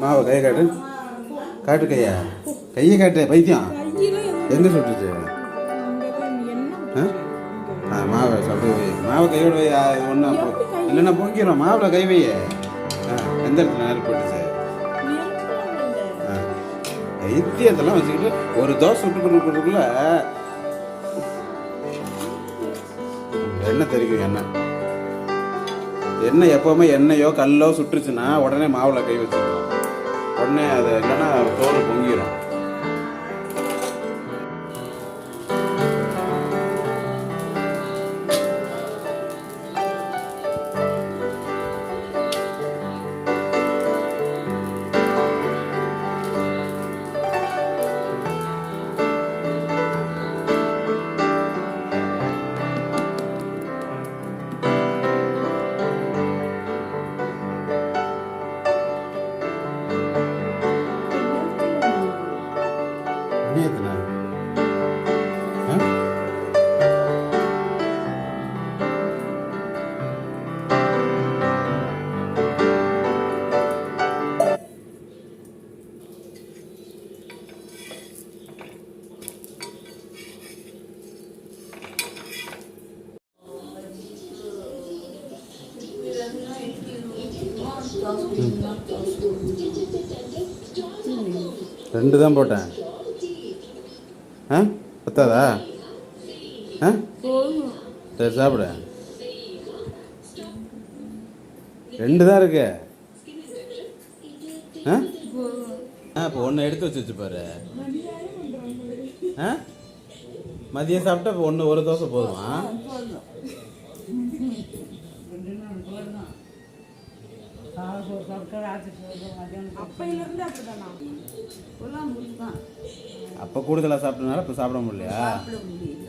மாவை கையை காட்டு. காட்டு கையா? கையை காட்டு பைத்தியம். எங்கே சுட்டுச்சு? ஆ? ஆ மாவை சாப்பிட்டு வை மாவை கையோட வை ஒன்றா இல்லைன்னா போக்கிறோம் மாவில் கை வைய. ஆ எந்த இடத்துல நேரம் போட்டுச்சு? ஆ பைத்தியத்தெல்லாம் வச்சுக்கிட்டு ஒரு தோசை சுட்டு கொடுக்குறதுக்குள்ள எண்ணெய் தெரிக்கும் எண்ணெய். எண்ணெய் எப்போவுமே எண்ணெயோ கல்லோ சுட்டுச்சுன்னா உடனே மாவில் கை வச்சுக்கணும் உடனே அது இல்லைன்னா தோல் பொங்கிடும் நீ ரெண்டு தான் போட்டேன். ஆ? பத்தாதா? ஆ? சரி சாப்பிடு. ரெண்டு தான் இருக்கு. ஆ? ஆ இப்போ ஒன்று எடுத்து வச்சு பாரு. ஆ? மதியம் சாப்பிட்டா இப்போ ஒன்று ஒரு தோசை போதுமா? அப்பையிலிருந்து அப்படிதானா? அப்போ கூடுதலாக சாப்பிட்டனால இப்போ சாப்பிட முடியலையா? சாப்பிட முடியும்